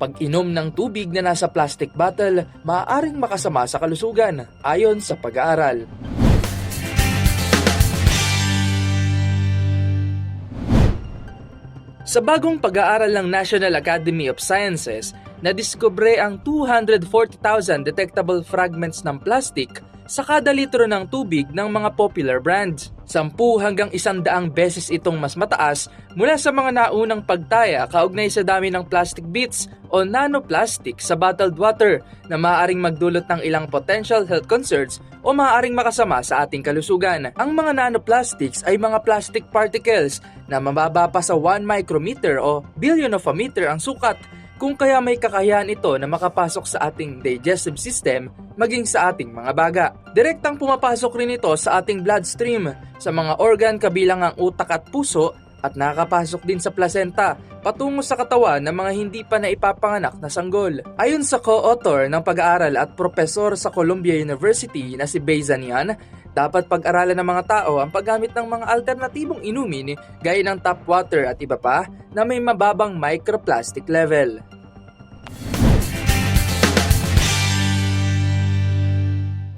pag-inom ng tubig na nasa plastic bottle maaaring makasama sa kalusugan ayon sa pag-aaral. Sa bagong pag-aaral ng National Academy of Sciences, nadiskubre ang 240,000 detectable fragments ng plastic sa kada litro ng tubig ng mga popular brands. Sampu hanggang isandaang beses itong mas mataas mula sa mga naunang pagtaya kaugnay sa dami ng plastic bits o nanoplastic sa bottled water na maaaring magdulot ng ilang potential health concerns o maaaring makasama sa ating kalusugan. Ang mga nanoplastics ay mga plastic particles na mababa pa sa 1 micrometer o billion of a meter ang sukat kung kaya may kakayahan ito na makapasok sa ating digestive system maging sa ating mga baga. Direktang pumapasok rin ito sa ating bloodstream, sa mga organ kabilang ang utak at puso at nakakapasok din sa placenta patungo sa katawan ng mga hindi pa naipapanganak na sanggol. Ayon sa co-author ng pag-aaral at profesor sa Columbia University na si Bezanian, dapat pag-aralan ng mga tao ang paggamit ng mga alternatibong inumin gaya ng tap water at iba pa na may mababang microplastic level.